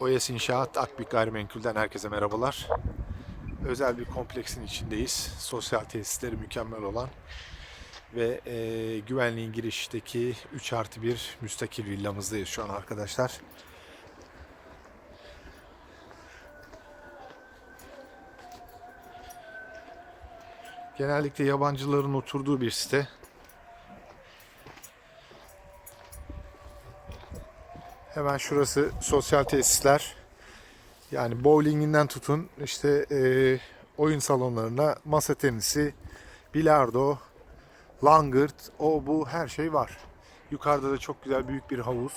OES İnşaat Akbik Gayrimenkul'den herkese merhabalar. Özel bir kompleksin içindeyiz. Sosyal tesisleri mükemmel olan ve e, güvenliğin girişteki 3 artı 1 müstakil villamızdayız şu an arkadaşlar. Genellikle yabancıların oturduğu bir site. Hemen şurası sosyal tesisler. Yani bowlinginden tutun işte e, oyun salonlarına masa tenisi, bilardo, langırt, o bu her şey var. Yukarıda da çok güzel büyük bir havuz.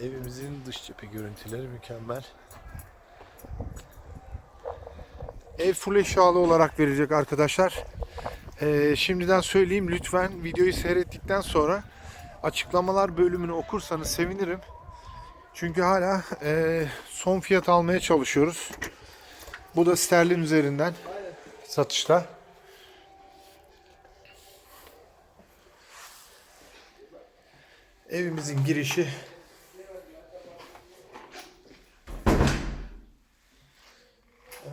Evimizin dış cephe görüntüleri mükemmel. Ev full eşyalı olarak verecek arkadaşlar. Ee, şimdiden söyleyeyim lütfen videoyu seyrettikten sonra açıklamalar bölümünü okursanız sevinirim. Çünkü hala e, son fiyat almaya çalışıyoruz. Bu da sterlin üzerinden satışta. Evimizin girişi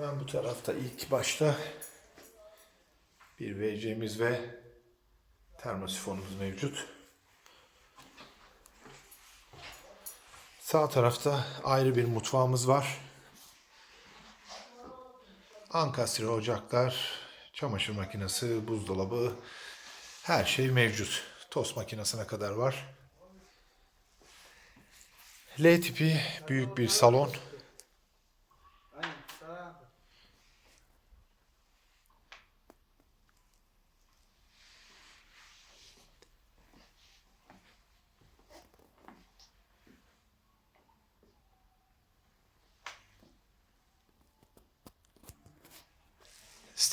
Hemen bu tarafta ilk başta bir WC'miz ve termosifonumuz mevcut. Sağ tarafta ayrı bir mutfağımız var. Ankastre ocaklar, çamaşır makinesi, buzdolabı, her şey mevcut. Tost makinesine kadar var. L tipi büyük bir salon.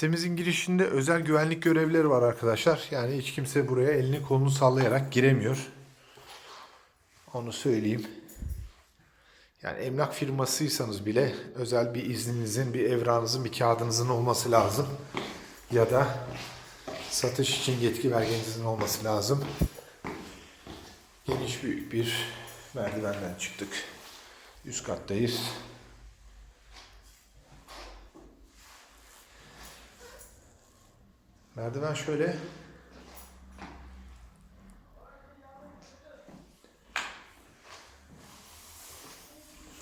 Sitemizin girişinde özel güvenlik görevlileri var arkadaşlar. Yani hiç kimse buraya elini kolunu sallayarak giremiyor. Onu söyleyeyim. Yani emlak firmasıysanız bile özel bir izninizin, bir evranınızın, bir kağıdınızın olması lazım. Ya da satış için yetki belgenizin olması lazım. Geniş büyük bir merdivenden çıktık. Üst kattayız. Merdiven şöyle.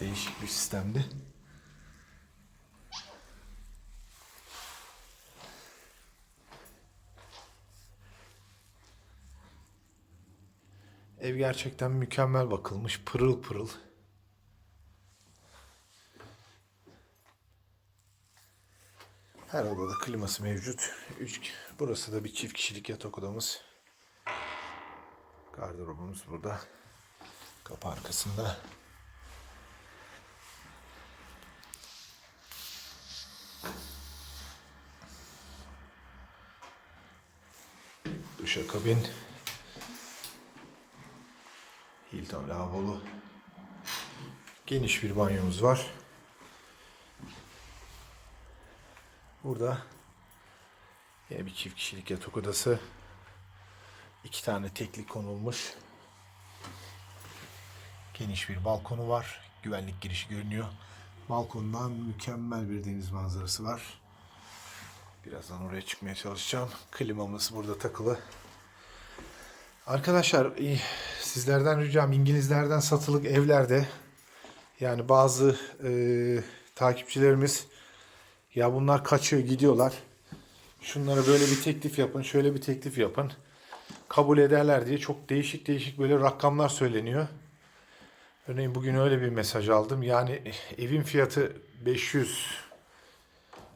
Değişik bir sistemdi. Ev gerçekten mükemmel bakılmış, pırıl pırıl. Her odada kliması mevcut. Üç, burası da bir çift kişilik yatak odamız. Gardırobumuz burada. Kapı arkasında. Duşakabin. Hilton lavabolu. Geniş bir banyomuz var. Burada yine bir çift kişilik yatak odası. İki tane tekli konulmuş. Geniş bir balkonu var. Güvenlik girişi görünüyor. Balkondan mükemmel bir deniz manzarası var. Birazdan oraya çıkmaya çalışacağım. Klimamız burada takılı. Arkadaşlar sizlerden ricam İngilizlerden satılık evlerde yani bazı e, takipçilerimiz ya bunlar kaçıyor gidiyorlar. Şunlara böyle bir teklif yapın, şöyle bir teklif yapın. Kabul ederler diye çok değişik değişik böyle rakamlar söyleniyor. Örneğin bugün öyle bir mesaj aldım. Yani evin fiyatı 500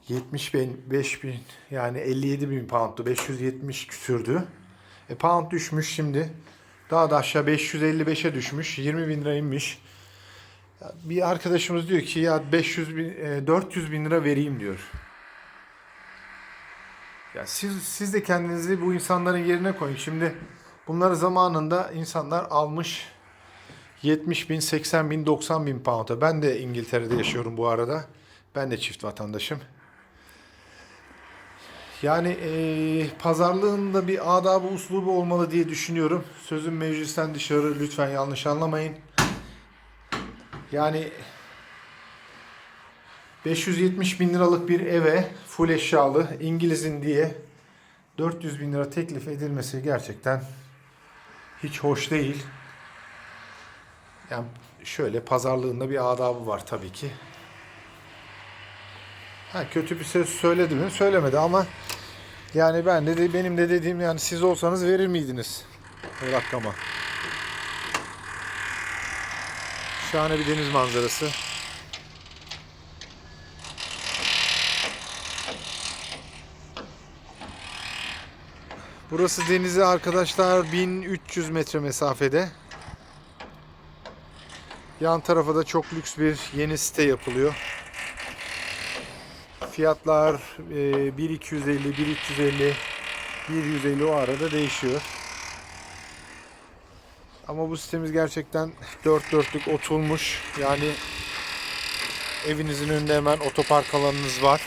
70 bin, 5 bin yani 57 bin pound'du. 570 küsürdü. E pound düşmüş şimdi. Daha da aşağı 555'e düşmüş. 20 bin lira inmiş. Bir arkadaşımız diyor ki ya 500 bin, e, 400 bin lira vereyim diyor. Ya siz, siz de kendinizi bu insanların yerine koyun. Şimdi bunları zamanında insanlar almış 70 bin, 80 bin, 90 bin pound'a. Ben de İngiltere'de yaşıyorum bu arada. Ben de çift vatandaşım. Yani eee pazarlığında bir adabı uslubu olmalı diye düşünüyorum. Sözüm meclisten dışarı lütfen yanlış anlamayın. Yani 570 bin liralık bir eve full eşyalı İngiliz'in diye 400 bin lira teklif edilmesi gerçekten hiç hoş değil. Yani şöyle pazarlığında bir adabı var tabii ki. Ha, kötü bir söz söyledi mi? Söylemedi ama yani ben de, benim de dediğim yani siz olsanız verir miydiniz o rakama? Şahane bir deniz manzarası. Burası denize arkadaşlar 1300 metre mesafede. Yan tarafa da çok lüks bir yeni site yapılıyor. Fiyatlar e, 1250, 1350, 1150 o arada değişiyor. Ama bu sitemiz gerçekten dört dörtlük oturmuş. Yani evinizin önünde hemen otopark alanınız var.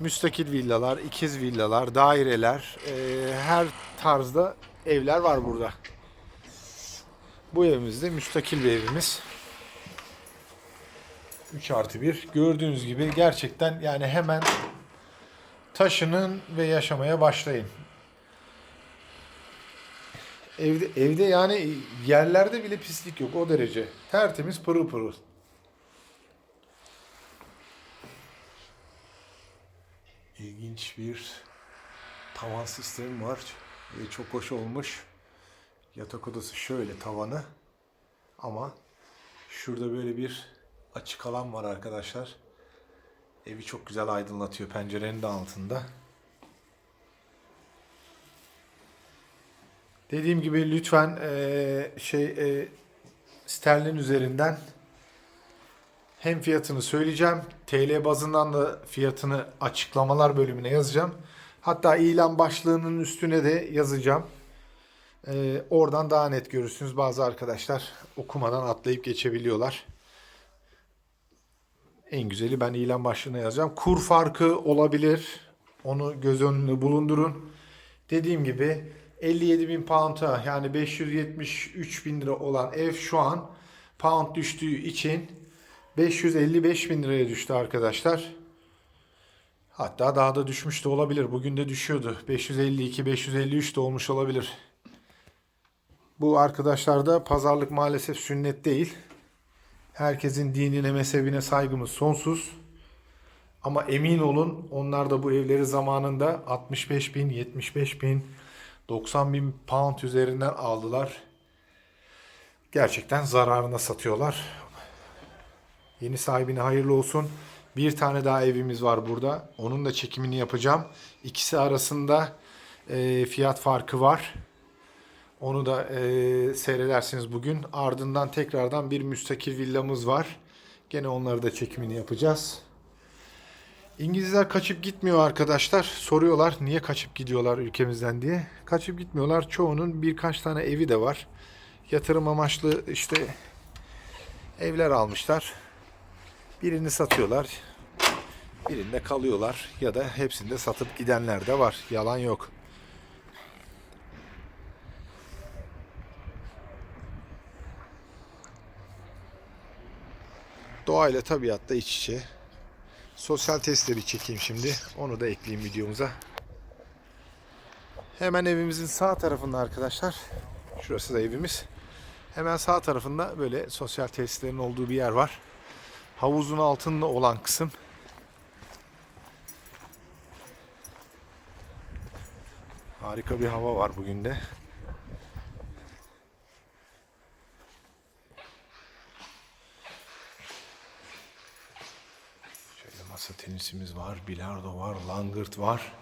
Müstakil villalar, ikiz villalar, daireler, e, her tarzda evler var burada. Bu evimiz de müstakil bir evimiz. 3 artı 1. Gördüğünüz gibi gerçekten yani hemen taşının ve yaşamaya başlayın. Evde, evde yani yerlerde bile pislik yok o derece. Tertemiz pırıl pırıl. İlginç bir tavan sistemi var ve çok hoş olmuş. Yatak odası şöyle tavanı ama şurada böyle bir açık alan var arkadaşlar. Evi çok güzel aydınlatıyor pencerenin de altında. Dediğim gibi lütfen eee, şey eee, sterlin üzerinden hem fiyatını söyleyeceğim. TL bazından da fiyatını açıklamalar bölümüne yazacağım. Hatta ilan başlığının üstüne de yazacağım. Ee, oradan daha net görürsünüz. Bazı arkadaşlar okumadan atlayıp geçebiliyorlar. En güzeli ben ilan başlığına yazacağım. Kur farkı olabilir. Onu göz önünde bulundurun. Dediğim gibi 57 bin pound'a yani 573 bin lira olan ev şu an pound düştüğü için 555 bin liraya düştü arkadaşlar. Hatta daha da düşmüş de olabilir. Bugün de düşüyordu. 552, 553 de olmuş olabilir. Bu arkadaşlarda pazarlık maalesef sünnet değil. Herkesin dinine, mezhebine saygımız sonsuz. Ama emin olun onlar da bu evleri zamanında 65 bin, 75 bin, 90 bin pound üzerinden aldılar. Gerçekten zararına satıyorlar. Yeni sahibine hayırlı olsun. Bir tane daha evimiz var burada. Onun da çekimini yapacağım. İkisi arasında e, fiyat farkı var. Onu da e, seyredersiniz bugün. Ardından tekrardan bir müstakil villamız var. Gene onları da çekimini yapacağız. İngilizler kaçıp gitmiyor arkadaşlar. Soruyorlar niye kaçıp gidiyorlar ülkemizden diye. Kaçıp gitmiyorlar. Çoğunun birkaç tane evi de var. Yatırım amaçlı işte evler almışlar. Birini satıyorlar. Birinde kalıyorlar ya da hepsinde satıp gidenler de var. Yalan yok. Doğayla tabiatla iç içe. Sosyal testleri çekeyim şimdi. Onu da ekleyeyim videomuza. Hemen evimizin sağ tarafında arkadaşlar. Şurası da evimiz. Hemen sağ tarafında böyle sosyal tesislerin olduğu bir yer var. Havuzun altında olan kısım. Harika bir hava var bugün de. Şöyle masa tenisimiz var, bilardo var, langırt var.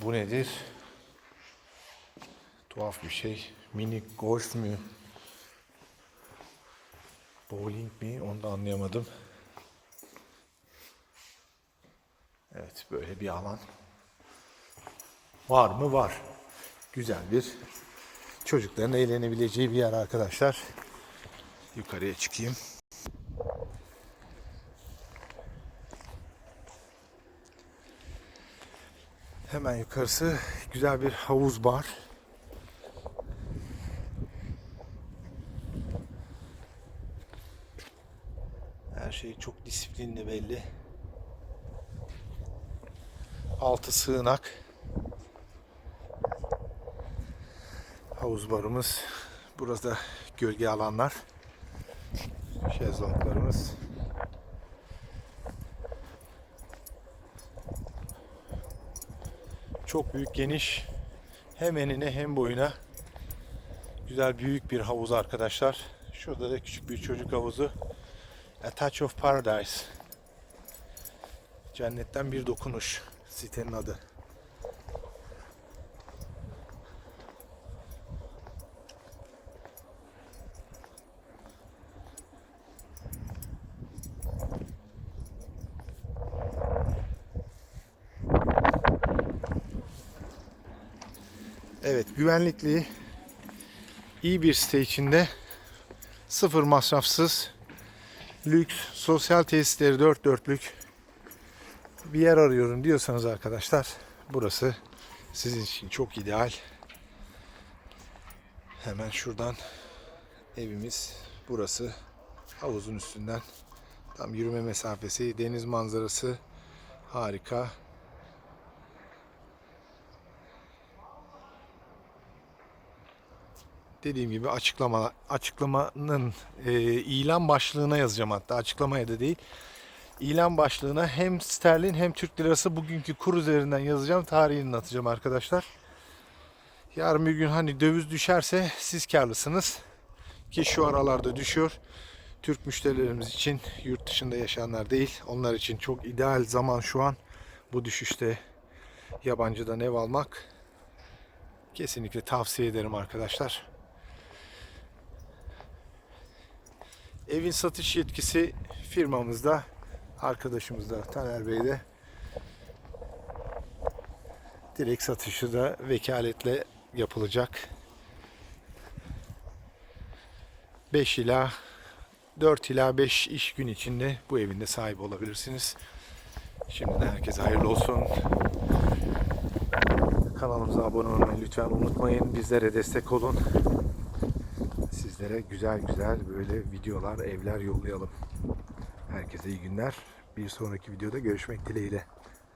Bu nedir? Tuhaf bir şey. Mini golf mü? Bowling mi? Onu da anlayamadım. Evet böyle bir alan. Var mı? Var. Güzel bir çocukların eğlenebileceği bir yer arkadaşlar. Yukarıya çıkayım. Hemen yukarısı güzel bir havuz bar. Her şey çok disiplinli belli. Altı sığınak. Havuz barımız. Burada gölge alanlar. Şezlonglarımız. Çok büyük geniş. Hem enine hem boyuna. Güzel büyük bir havuz arkadaşlar. Şurada da küçük bir çocuk havuzu. A Touch of Paradise. Cennetten bir dokunuş. Sitenin adı. Evet, güvenlikli iyi bir site içinde sıfır masrafsız lüks sosyal tesisleri dört dörtlük bir yer arıyorum diyorsanız arkadaşlar burası sizin için çok ideal. Hemen şuradan evimiz burası havuzun üstünden tam yürüme mesafesi deniz manzarası harika. Dediğim gibi açıklama açıklamanın e, ilan başlığına yazacağım hatta açıklamaya da değil. İlan başlığına hem sterlin hem Türk lirası bugünkü kur üzerinden yazacağım. Tarihini atacağım arkadaşlar. Yarın bir gün hani döviz düşerse siz karlısınız. Ki şu aralarda düşüyor. Türk müşterilerimiz için yurt dışında yaşayanlar değil. Onlar için çok ideal zaman şu an. Bu düşüşte yabancıdan ev almak. Kesinlikle tavsiye ederim arkadaşlar. Evin satış yetkisi firmamızda, arkadaşımızda Taner Bey'de. Direkt satışı da vekaletle yapılacak. 5 ila 4 ila 5 iş gün içinde bu evinde sahip olabilirsiniz. Şimdiden herkese hayırlı olsun. Kanalımıza abone olmayı lütfen unutmayın. Bizlere destek olun. Sizlere güzel güzel böyle videolar, evler yollayalım. Herkese iyi günler. Bir sonraki videoda görüşmek dileğiyle.